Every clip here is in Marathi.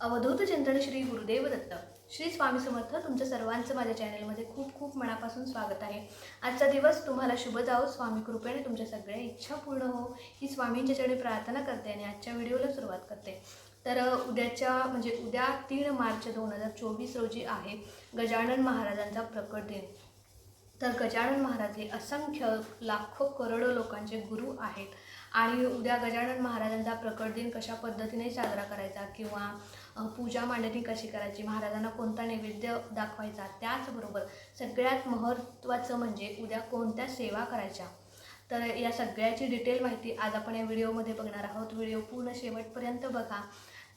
अवधूत चिंतन श्री गुरुदेव दत्त. श्री स्वामी समर्थ तुमच्या सर्वांचं माझ्या चॅनलमध्ये खूप खूप मनापासून स्वागत आहे. आजचा दिवस तुम्हाला शुभ जाओ. स्वामी कृपेने तुमच्या सगळ्या इच्छा पूर्ण हो. ही स्वामींच्या चरणी प्रार्थना करते आणि आजच्या व्हिडिओला सुरुवात करते. तर उद्याच्या म्हणजे उद्या तीन मार्च दोन हजार चोवीस रोजी आहे गजानन महाराजांचा प्रकट दिन. तर गजानन महाराज हे असंख्य लाखो करोडो लोकांचे गुरु आहेत. आणि उद्या गजानन महाराजांचा प्रकट दिन कशा पद्धतीने साजरा करायचा किंवा पूजा मांडणी कशी करायची? महाराजांना कोणता नैवेद्य दाखवायचा? त्याचबरोबर सगळ्यात महत्त्वाचं म्हणजे उद्या कोणत्या सेवा करायच्या? तर या सगळ्याची डिटेल माहिती आज आपण या व्हिडिओमध्ये बघणार आहोत. व्हिडिओ पूर्ण शेवटपर्यंत बघा.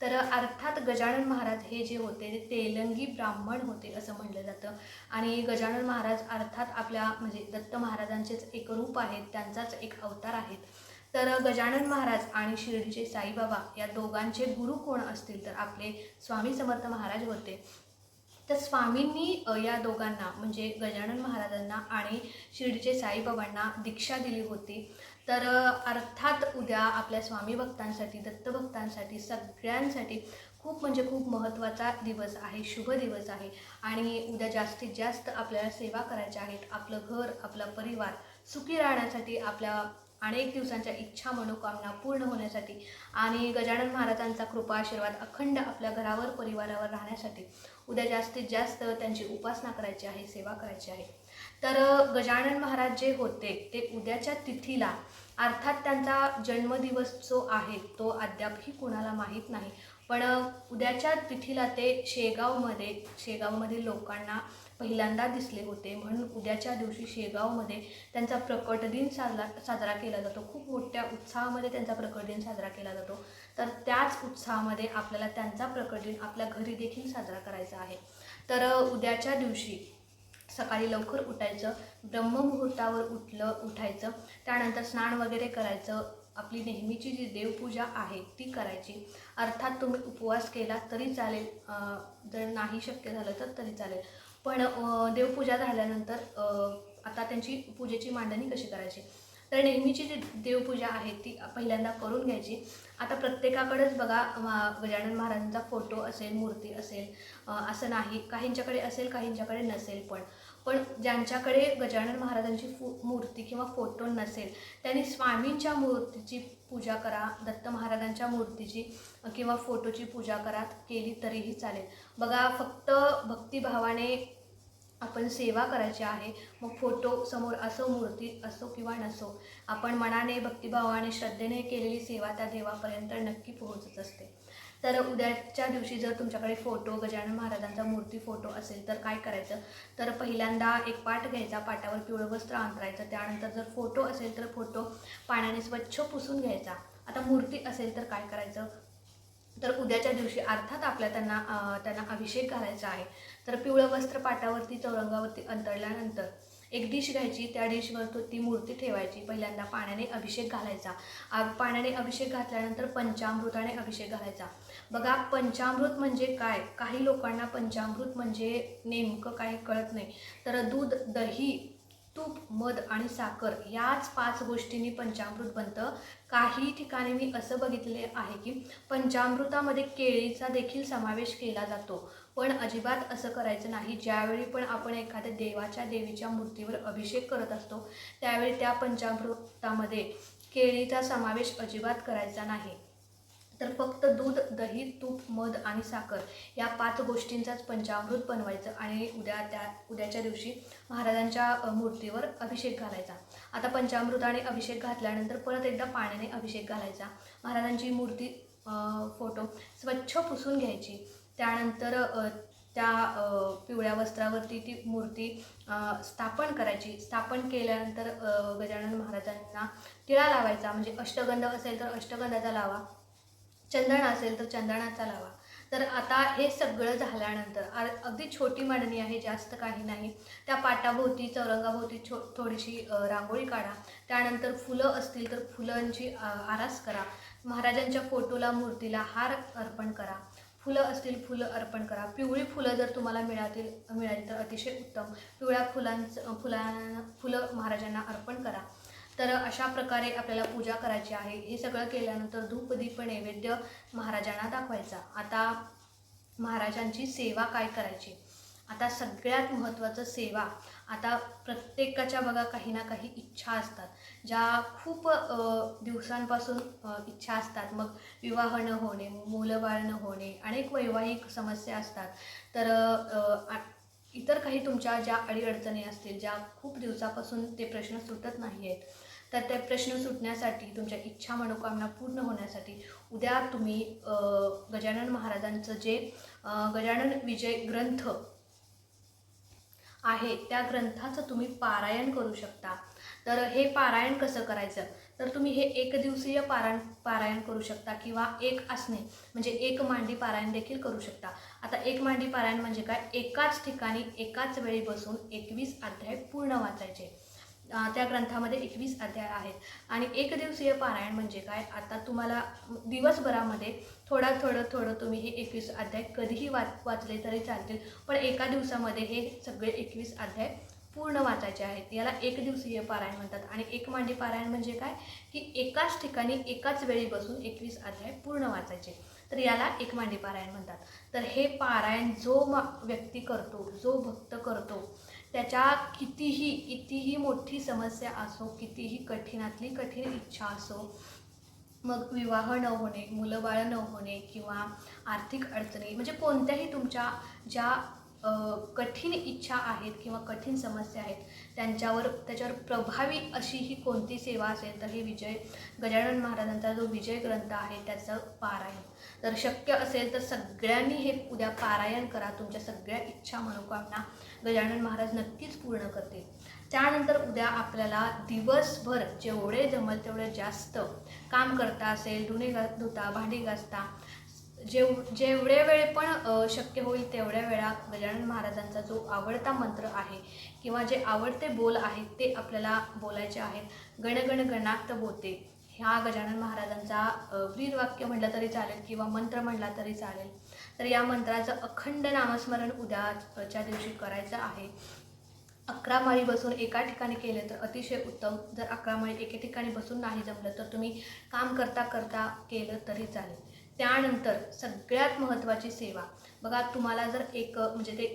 तर अर्थात गजानन महाराज हे जे होते ते तेलंगी ब्राह्मण होते असं म्हटलं जातं. आणि गजानन महाराज अर्थात आपल्या म्हणजे दत्त महाराजांचेच एक रूप आहेत त्यांचाच एक अवतार आहेत. तर गजानन महाराज आणि शिर्डीचे साईबाबा या दोघांचे गुरु कोण असतील तर आपले स्वामी समर्थ महाराज होते. तर स्वामींनी या दोघांना म्हणजे गजानन महाराजांना आणि शिर्डीचे साईबाबांना दीक्षा दिली होती. तर अर्थात उद्या आपल्या स्वामी भक्तांसाठी दत्तभक्तांसाठी सगळ्यांसाठी खूप म्हणजे खूप महत्त्वाचा दिवस आहे शुभ दिवस आहे. आणि उद्या जास्तीत जास्त आपल्याला सेवा करायच्या आहेत. आपलं घर आपला परिवार सुखी राहण्यासाठी आपल्या अनेक दिवसांच्या इच्छा मनोकामना पूर्ण होण्यासाठी आणि गजानन महाराजांचा कृपा आशीर्वाद अखंड आपल्या घरावर परिवारावर राहण्यासाठी उद्या जास्तीत जास्त त्यांची उपासना करायची आहे सेवा करायची आहे. तर गजानन महाराज जे होते ते उद्याच्या तिथीला अर्थात त्यांचा जन्मदिवस जो आहे तो अद्यापही कुणाला माहीत नाही. पण उद्याच्या तिथीला ते शेगावमध्ये शेगावमधील लोकांना पहिल्यांदा दिसले होते. म्हणून उद्याच्या दिवशी शेगावमध्ये त्यांचा प्रकट दिन साजरा साजरा केला जातो. खूप मोठ्या उत्साहामध्ये त्यांचा प्रकट दिन साजरा केला जातो. तर त्याच उत्साहामध्ये आपल्याला त्यांचा प्रकट दिन आपल्या घरी देखील साजरा करायचा आहे. तर उद्याच्या दिवशी सकाळी लवकर उठायचं ब्रह्ममुहूर्तावर उठलं उठायचं. त्यानंतर स्नान वगैरे करायचं. आपली नेहमीची जी देवपूजा आहे ती करायची. अर्थात तुम्ही उपवास केला तरी चालेल. जर नाही शक्य झालं तर तरी चालेल. पण देवपूजा झाल्यानंतर आता त्यांची पूजेची मांडणी कशी करायची? तर नेहमीची जी देवपूजा आहे ती पहिल्यांदा करून घ्यायची. आता प्रत्येकाकडेच बघा गजानन महाराजांचा फोटो असेल मूर्ती असेल असं नाही. काहींच्याकडे असेल काहींच्याकडे नसेल पण. पण ज्यांच्याकडे गजानन महाराजांची फु मूर्ती किंवा फोटो नसेल त्यांनी स्वामींच्या मूर्तीची पूजा करा दत्त महाराजांच्या मूर्तीची किंवा फोटोची पूजा करा केली तरीही चालेल. बघा फक्त भक्तिभावाने आपण सेवा करायची आहे मग फोटो समोर असो मूर्ती असो किंवा नसो आपण मनाने भक्तिभावाने श्रद्धेने केलेली सेवा त्या देवापर्यंत नक्की पोहोचत असते. तर उद्याच्या दिवशी जर तुमच्याकडे फोटो गजानन महाराजांचा मूर्ती फोटो असेल तर काय करायचं? तर पहिल्यांदा एक पाट घ्यायचा पाटावर पिवळं वस्त्र अंतरायचं. त्यानंतर जर फोटो असेल तर फोटो पाण्याने स्वच्छ पुसून घ्यायचा. आता मूर्ती असेल तर काय करायचं? तर उद्याच्या दिवशी अर्थात आपल्या त्यांना त्यांना अभिषेक घालायचा आहे. तर पिवळं वस्त्र पाटावरती चौरंगावरती अंतरल्यानंतर एक डिश घ्यायची त्या डिशवर तो ती मूर्ती ठेवायची. पहिल्यांदा पाण्याने अभिषेक घालायचा. आ- पाण्याने अभिषेक घातल्यानंतर पंचामृताने अभिषेक घालायचा. बघा पंचामृत म्हणजे काय? काही लोकांना पंचामृत म्हणजे नेमकं काही कळत नाही. तर दूध दही तूप मध आणि साखर याच पाच गोष्टींनी पंचामृत बनतं. काही ठिकाणी मी असं बघितले आहे की पंचामृतामध्ये केळीचा देखील समावेश केला जातो. पण अजिबात असं करायचं नाही. ज्यावेळी पण आपण एखाद्या देवाच्या देवीच्या मूर्तीवर अभिषेक करत असतो त्यावेळी त्या पंचामृतामध्ये केळीचा समावेश अजिबात करायचा नाही. तर फक्त दूध दही तूप मध आणि साखर या पाच गोष्टींचाच पंचामृत बनवायचं आणि उद्या त्या उद्याच्या दिवशी महाराजांच्या मूर्तीवर अभिषेक घालायचा. आता पंचामृताने अभिषेक घातल्यानंतर परत एकदा पाण्याने अभिषेक घालायचा. महाराजांची मूर्ती फोटो स्वच्छ पुसून घ्यायची. त्यानंतर त्या पिवळ्या वस्त्रावरती ती मूर्ती स्थापन करायची. स्थापन केल्यानंतर गजानन महाराजांना टिळा लावायचा. म्हणजे अष्टगंध असेल तर अष्टगंधाचा लावा. चंदन असेल तर चंदनाचा लावा. तर आता हे सगळं झाल्यानंतर अगदी छोटी मांडणी आहे जास्त काही नाही. त्या पाटाभोवती चौरंगाभोवती छो थोडीशी रांगोळी काढा. त्यानंतर फुलं असतील तर फुलांची आरास करा. महाराजांच्या फोटोला मूर्तीला हार अर्पण करा. फुलं असतील फुलं अर्पण करा. पिवळी फुलं जर तुम्हाला मिळातील मिळाली तर अतिशय उत्तम. पिवळ्या फुलांचं फुला फुलं महाराजांना अर्पण करा. तर अशा प्रकारे आपल्याला पूजा करायची आहे. हे सगळं केल्यानंतर धूप दीप नैवेद्य महाराजांना दाखवायचा. आता महाराजांची सेवा काय करायची? आता सगळ्यात महत्त्वाचं सेवा. आता प्रत्येकाच्या बघा काही ना काही इच्छा असतात. ज्या खूप दिवसांपासून इच्छा असतात. मग विवाह न होणे मुलं बाळ न होणे अनेक वैवाहिक समस्या असतात. तर आ- इतर काही तुमच्या ज्या अडीअडचणी असतील ज्या खूप दिवसापासून ते प्रश्न सुटत नाही आहेत तर ते प्रश्न सुटण्यासाठी तुमच्या इच्छा मनोकामना पूर्ण होण्यासाठी उद्या तुम्ही गजानन महाराजांचं जे गजानन विजय ग्रंथ आहे त्या ग्रंथाचं तुम्ही पारायण करू शकता. तर हे पारायण कसं करायचं? तर तुम्ही हे एक दिवसीय पारायण पारायण करू शकता किंवा एक असणे म्हणजे एक मांडी पारायण देखील करू शकता. आता एक मांडी पारायण म्हणजे काय? एकाच ठिकाणी एकाच वेळी बसून एकवीस अध्याय पूर्ण वाचायचे. त्या ग्रंथामध्ये एकवीस अध्याय आहेत. आणि एक दिवसीय पारायण म्हणजे काय? आता तुम्हाला दिवसभरामध्ये थोडा थोडं थोडं तुम्ही हे एकवीस अध्याय कधीही वाच वाचले तरी चालतील. पण एका दिवसामध्ये हे सगळे एकवीस अध्याय पूर्ण वाचायचे आहेत. याला एक दिवसीय पारायण म्हणतात. आणि एक मांडी पारायण म्हणजे काय? की एकाच ठिकाणी एकाच वेळी बसून एकवीस अध्याय पूर्ण वाचायचे. तर याला एक मांडी पारायण म्हणतात. तर हे पारायण जो मा व्यक्ती करतो जो भक्त करतो त्याच्या कितीही कितीही मोठी समस्या असो कितीही कठीणातली कठीण इच्छा असो मग विवाह न होणे मुलं बाळं न होणे किंवा आर्थिक अडचणी म्हणजे कोणत्याही तुमच्या ज्या कठीण इच्छा आहेत किंवा कठीण समस्या आहेत त्यांच्यावर त्याच्यावर प्रभावी अशी ही कोणती सेवा असेल तर हे विजय गजानन महाराजांचा जो विजय ग्रंथ आहे त्याचं पारायण. तर शक्य असेल तर सगळ्यांनी हे उद्या पारायण करा तुमच्या सगळ्या इच्छा मनोकामना गजानन महाराज नक्कीच पूर्ण करतील. त्यानंतर उद्या आपल्याला दिवसभर जेवढे जमल तेवढे जास्त काम करता असेल धुणे घा धुता भांडी घासता जेव जेवढे वेळ पण शक्य होईल तेवढ्या वेळा गजानन महाराजांचा जो आवडता मंत्र आहे किंवा जे आवडते बोल आहेत ते आपल्याला बोलायचे आहेत. गणगण गणात बोते. ह्या गजानन महाराजांचा वाक्य म्हणलं म्हटलं तरी चालेल किंवा मंत्र म्हटला तरी चालेल. तर या मंत्राचं अखंड नामस्मरण उद्याच्या दिवशी करायचं आहे. अकरा माळी बसून एका ठिकाणी केले तर अतिशय उत्तम. जर अकरा माळी एके ठिकाणी बसून नाही जमलं तर तुम्ही काम करता करता केलं तरी चालेल. त्यानंतर सगळ्यात महत्त्वाची सेवा. बघा तुम्हाला जर एक म्हणजे ते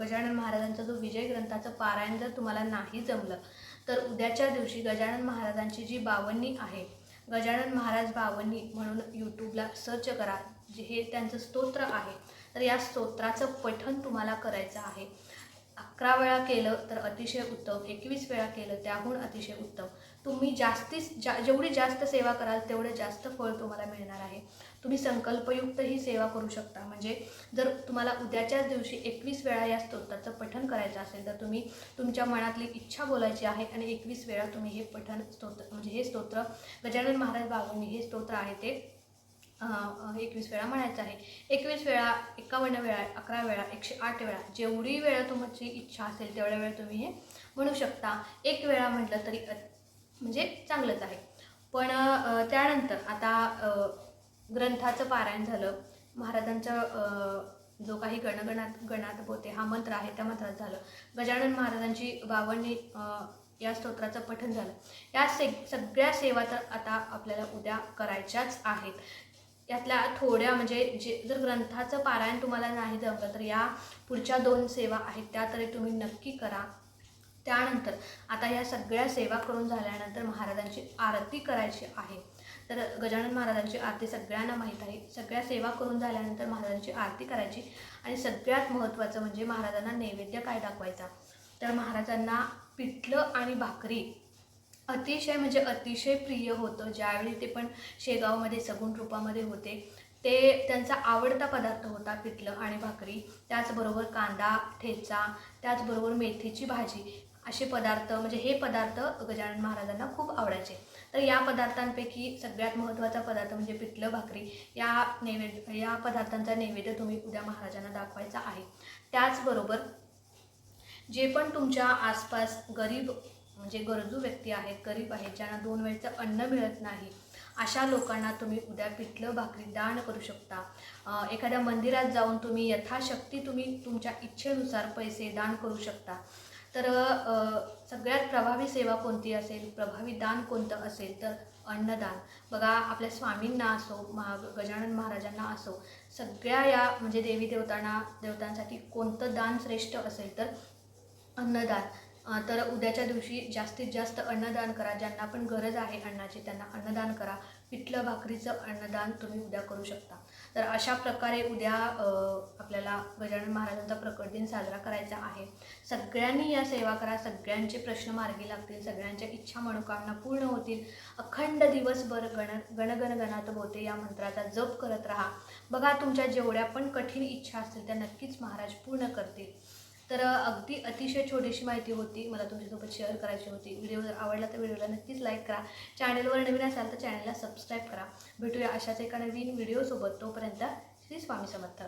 गजानन महाराजांचा जो विजय ग्रंथाचं पारायण जर तुम्हाला नाही जमलं तर उद्याच्या दिवशी गजानन महाराजांची जी बावन्नी आहे गजानन महाराज बावन्नी म्हणून यूट्यूबला सर्च करा जे हे त्यांचं स्तोत्र आहे. तर या स्तोत्राचं पठण तुम्हाला करायचं आहे. अकरा वेळा केलं तर अतिशय उत्तम एकवीस वेळा केलं त्याहून अतिशय उत्तम. तुम्ही जास्तीत जा जेवढी जास्त सेवा कराल तेवढं जास्त फळ तुम्हाला मिळणार आहे. तुम्ही संकल्पयुक्त ही सेवा करू शकता. म्हणजे जर तुम्हाला उद्याच्याच दिवशी एकवीस वेळा या स्तोत्राचं पठण करायचं असेल तर तुम्ही तुमच्या मनातली इच्छा बोलायची आहे आणि एकवीस वेळा तुम्ही हे पठण स्तोत्र म्हणजे हे स्तोत्र गजानन महाराज बाबांनी हे स्तोत्र आहे ते एकवीस वेळा म्हणायचं आहे. एकवीस वेळा एकावन्न वेळा अकरा वेळा एकशे आठ वेळा जेवढी वेळा तुमची इच्छा असेल तेवढ्या वेळा तुम्ही हे म्हणू शकता. एक वेळा म्हटलं तरी म्हणजे चांगलंच आहे. पण त्यानंतर आता ग्रंथाचं पारायण झालं. महाराजांचं जो काही गणगणात गणात बोते हा मंत्र आहे त्या मंत्रात झालं. गजानन महाराजांची बावन्नी या स्तोत्राचं पठण झालं. या से सगळ्या सेवा तर आता आपल्याला उद्या करायच्याच आहेत. यातल्या थोड्या म्हणजे जे जर ग्रंथाचं पारायण तुम्हाला नाही जमलं तर या पुढच्या दोन सेवा आहेत त्या तरी तुम्ही नक्की करा. त्यानंतर आता या सगळ्या सेवा करून झाल्यानंतर महाराजांची आरती करायची आहे. तर गजानन महाराजांची आरती सगळ्यांना माहीत आहे. सगळ्या सेवा करून झाल्यानंतर महाराजांची आरती करायची. आणि सगळ्यात महत्त्वाचं म्हणजे महाराजांना नैवेद्य काय दाखवायचा? तर महाराजांना पिठलं आणि भाकरी अतिशय म्हणजे अतिशय प्रिय होतं. ज्यावेळी ते पण शेगावमध्ये सगुण रूपामध्ये होते ते त्यांचा आवडता पदार्थ होता पिठलं आणि भाकरी. त्याचबरोबर कांदा ठेचा त्याचबरोबर मेथीची भाजी. असे पदार्थ म्हणजे हे पदार्थ गजानन महाराजांना खूप आवडायचे. तर या पदार्थांपैकी सगळ्यात महत्त्वाचा पदार्थ म्हणजे पिठलं भाकरी. या नैवेद्य या पदार्थांचा नैवेद्य तुम्ही उद्या महाराजांना दाखवायचा आहे. त्याचबरोबर जे पण तुमच्या आसपास गरीब म्हणजे गरजू व्यक्ती आहेत गरीब आहेत ज्यांना दोन वेळचं अन्न मिळत नाही अशा लोकांना तुम्ही उद्या पिठलं भाकरी दान करू शकता. एखाद्या मंदिरात जाऊन तुम्ही यथाशक्ती तुम्ही तुमच्या इच्छेनुसार पैसे दान करू शकता. तर सगळ्यात प्रभावी सेवा कोणती असेल? प्रभावी दान कोणतं असेल? तर अन्नदान. बघा आपल्या स्वामींना असो महा गजानन महाराजांना असो सगळ्या या म्हणजे देवी देवतांना देवतांसाठी कोणतं दान श्रेष्ठ असेल तर अन्नदान. तर उद्याच्या दिवशी जास्तीत जास्त अन्नदान करा. ज्यांना पण गरज आहे अन्नाची त्यांना अन्नदान करा. पिठलं भाकरीचं अन्नदान तुम्ही उद्या करू शकता. तर अशा प्रकारे उद्या आपल्याला गजानन महाराजांचा प्रकट दिन साजरा करायचा आहे. सगळ्यांनी या सेवा करा. सगळ्यांचे प्रश्न मार्गी लागतील. सगळ्यांच्या इच्छा मनोकामना पूर्ण होतील. अखंड दिवसभर गण गणगण गणात बोते या मंत्राचा जप करत राहा. बघा तुमच्या जेवढ्या पण कठीण इच्छा असतील त्या नक्कीच महाराज पूर्ण करतील. तर अगदी अतिशय छोटीशी माहिती होती. मला तुमच्यासोबत शेअर करायची होती. व्हिडिओ जर आवडला तर व्हिडिओला नक्कीच लाईक करा. चॅनलवर नवीन असाल तर चॅनलला सबस्क्राईब करा. भेटूया अशाच एका नवीन व्हिडिओसोबत तोपर्यंत श्री स्वामी समर्थ.